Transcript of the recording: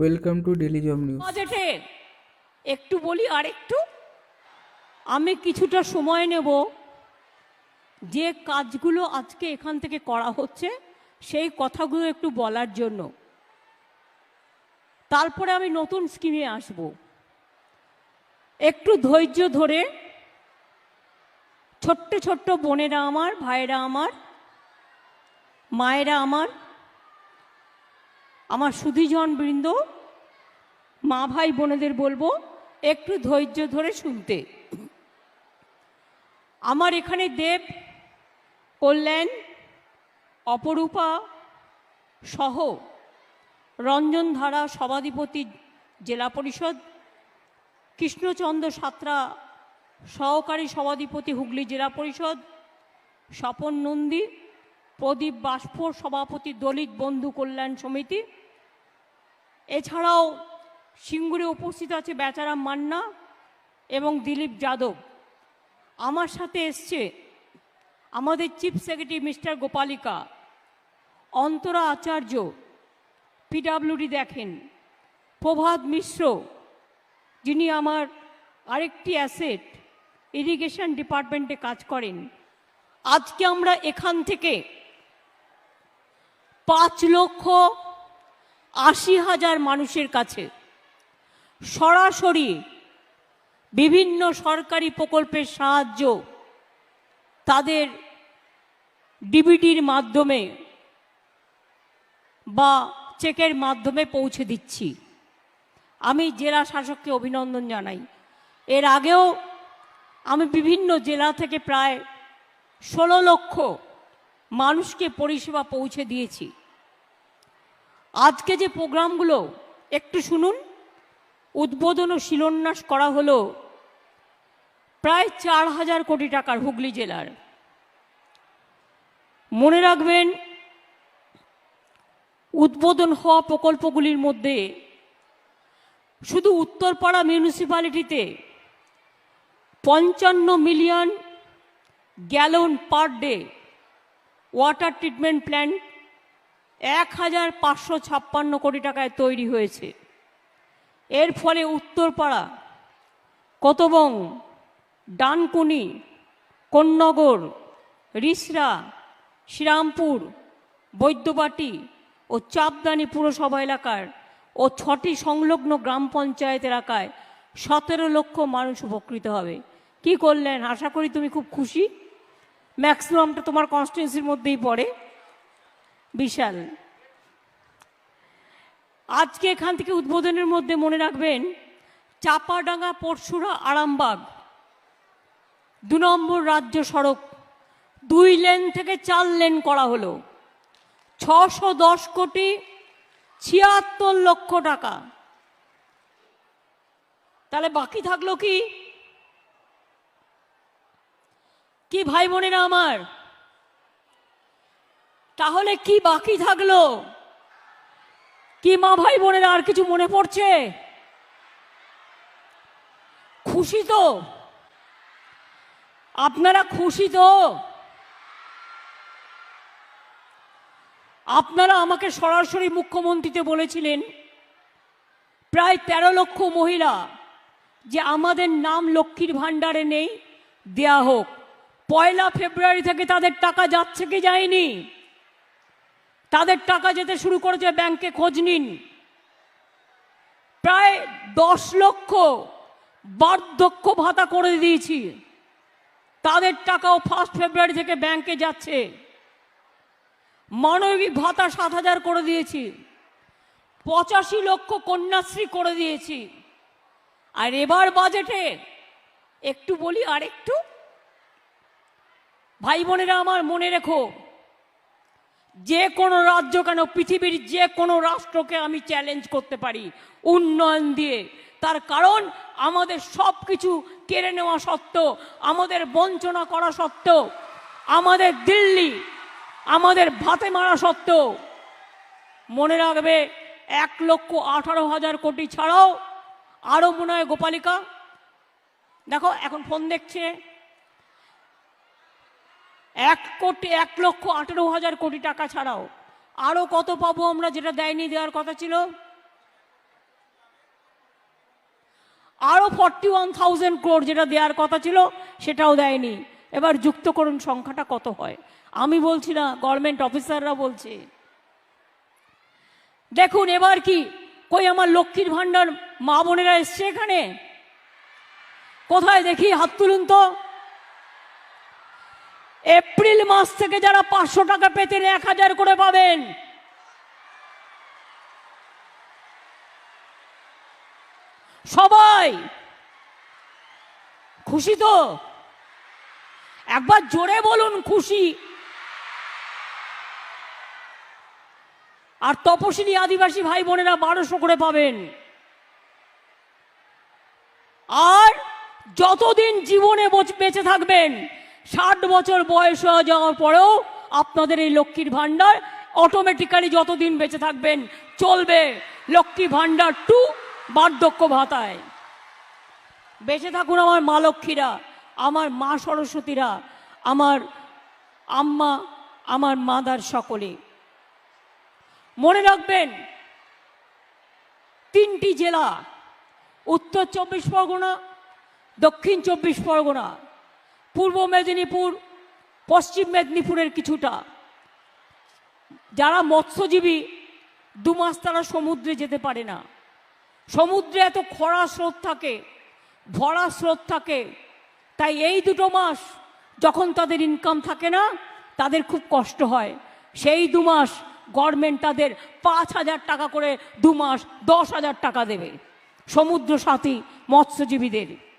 Welcome to daily job news বাজেটে একটু বলি আর একটু? আমি কিছুটা সময় নেব। যে কাজগুলো আজকে এখান থেকে করা হচ্ছে, সেই কথাগুলো একটু বলার জন্য। তারপরে আমি নতুন স্কিমে আসব। একটু ধৈর্য ধরে ছোট্ট ছোট্ট বোনেরা আমার, ভাইয়েরা আমার, মায়েরা আমার আমার সুধীজন বৃন্দ মা ভাই বোনেদের বলব, একটু ধৈর্য ধরে শুনতে। আমার এখানে দেব, কল্যাণ, অপরূপা সহ রঞ্জনধারা সভাধিপতি জেলা পরিষদ, কৃষ্ণচন্দ্র সাঁতরা সহকারী সভাধিপতি হুগলি জেলা পরিষদ, স্বপন নন্দী, প্রদীপ বাষ্পর সভাপতি দলিত বন্ধু কল্যাণ সমিতি এছাড়াও সিঙ্গুরে উপস্থিত আছে বেচারাম মান্না এবং দিলীপ যাদব। আমার সাথে এসছে আমাদের chief secretary mister Gopalika, Antara Acharya, PWD দেখেন, প্রভাত মিশ্র, যিনি আমার আরেকটি অ্যাসেট ইরিগেশন ডিপার্টমেন্টে কাজ করেন। আজকে আমরা এখান থেকে পাঁচ লক্ষ আশি হাজার মানুষের কাছে সরাসরি বিভিন্ন সরকারি প্রকল্পের সাহায্য তাদের ডিবিটির মাধ্যমে বা চেকের মাধ্যমে পৌঁছে দিচ্ছি। আমি জেলা শাসককে অভিনন্দন জানাই। এর আগেও আমি বিভিন্ন জেলা থেকে প্রায় ষোলো লক্ষ মানুষকে পরিষেবা পৌঁছে দিয়েছি। আজকে যে প্রোগ্রামগুলো, একটু শুনুন। উদ্বোধন ও শিলান্যাস করা হলো প্রায় চার হাজার কোটি টাকার হুগলি জেলার। মনে রাখবেন, উদ্বোধন হওয়া প্রকল্পগুলির মধ্যে শুধু উত্তরপাড়া মিউনিসিপ্যালিটিতে পঞ্চান্ন million gallon per day water treatment plant এক হাজার পাঁচশো ছাপ্পান্ন কোটি টাকায় তৈরি হয়েছে। এর ফলে উত্তরপাড়া, কতবং, ডানকুনি, কোন্নগর, রিসরা, শ্রীরামপুর, বৈদ্যবাটি ও চাপদানি পুরসভা এলাকার ও ছটি সংলগ্ন গ্রাম পঞ্চায়েত এলাকায় সতেরো লক্ষ মানুষ উপকৃত হবে। কি করলেন? আশা করি তুমি খুব খুশি। ম্যাক্সিমামটা তোমার কনস্টিটিউন্সির মধ্যেই পড়ে। বিশাল। আজকে এখান থেকে উদ্বোধনের মধ্যে মনে রাখবেন, চাপাডাঙ্গা, পরশুরা, আরামবাগ, দু নম্বর রাজ্য সড়ক, দুই লেন থেকে চার লেন করা হলো। ছশো দশ কোটি ছিয়াত্তর লক্ষ টাকা। তাহলে বাকি থাকল কি? কি ভাই বোনেরা আমার? তাহলে কি বাকি থাকল? কি মা ভাই বোনেরা আর কিছু মনে পড়ছে? খুশি তো? আপনারা খুশি তো? আপনারা আমাকে সরাসরি মুখ্যমন্ত্রীতে বলেছিলেন, প্রায় তেরো লক্ষ মহিলা যে আমাদের নাম লক্ষ্মীর ভাণ্ডারে নেই, দেয়া হোক। পয়লা ফেব্রুয়ারি থেকে তাদের টাকা যাচ্ছে কি যায়নি? তাদের টাকা যেতে শুরু করেছে ব্যাংকে খোঁজ নিন। প্রায় দশ লক্ষ বার্ধক্য ভাতা করে দিয়েছি। তাদের টাকাও ফার্স্ট ফেব্রুয়ারি থেকে ব্যাংকে যাচ্ছে। মানবিক ভাতা সাত হাজার করে দিয়েছি। পঁচাশি লক্ষ কন্যাশ্রী করে দিয়েছি। আর এবার বাজেটে একটু বলি আর একটু ভাই বোনেরা আমার মনে রেখো যে কোনো রাজ্য কেন, পৃথিবীর যে কোনো রাষ্ট্রকে আমি চ্যালেঞ্জ করতে পারি, উন্নয়ন দিয়ে। তার কারণ, আমাদের সব কিছু কেড়ে নেওয়া সত্ত্বেও, আমাদের বঞ্চনা করা সত্ত্বেও, আমাদের দিল্লি, আমাদের ভাতে মারা সত্ত্বেও, মনে রাখবে, এক লক্ষ আঠারো হাজার কোটি ছাড়াও আরও মনে হয় গোপালিকা। দেখো, এখন ফোন দেখছে। এক কোটি, এক লক্ষ আঠেরো হাজার কোটি টাকা ছাড়াও আরও কত পাবো আমরা যেটা দেয়নি দেওয়ার কথা ছিল? আরও ফর্টি ওয়ান ক্রোড যেটা দেওয়ার কথা ছিল, সেটাও দেয়নি। এবার যুক্তকরণ সংখ্যাটা কত হয়? আমি বলছি না গভর্নমেন্ট অফিসাররা বলছে। দেখুন, এবার কি? কই আমার লক্ষ্মীর ভাণ্ডার মা বোনেরা এসছে এখানে? কোথায় দেখি? হাত তুলুন তো। এপ্রিল মাস থেকে যারা পাঁচশো টাকা পেতেন এক হাজার করে পাবেন। সবাই, খুশি তো? একবার জোরে বলুন, খুশি। আর তপশিলি আদিবাসী ভাই বোনেরা বারোশো করে পাবেন। আর যতদিন জীবনে বেঁচে থাকবেন ষাট বছর বয়স হয়ে যাওয়ার পরেও আপনাদের এই লক্ষ্মীর ভাণ্ডার অটোমেটিক্যালি যতদিন বেঁচে থাকবেন চলবে। লক্ষ্মী ভাণ্ডার টু বার্ধক্য ভাতায়। বেঁচে থাকুন আমার মা লক্ষ্মীরা, আমার মা সরস্বতীরা, আমার আম্মা, আমার মাদার সকলে। মনে রাখবেন, তিনটি জেলা, উত্তর চব্বিশ পরগনা, দক্ষিণ চব্বিশ পরগনা। পূর্ব মেদিনীপুর, পশ্চিম মেদিনীপুরের কিছুটা। যারা মৎস্যজীবী, দু মাস তারা সমুদ্রে যেতে পারে না। সমুদ্রে এত খরা স্রোত থাকে, ভরা স্রোত থাকে, তাই এই দুটো মাস যখন তাদের ইনকাম থাকে না, তাদের খুব কষ্ট হয়। সেই দু মাস গভর্নমেন্ট তাদের পাঁচ হাজার টাকা করে দু মাস দশ হাজার টাকা দেবে। সমুদ্র সাথী মৎস্যজীবীদের।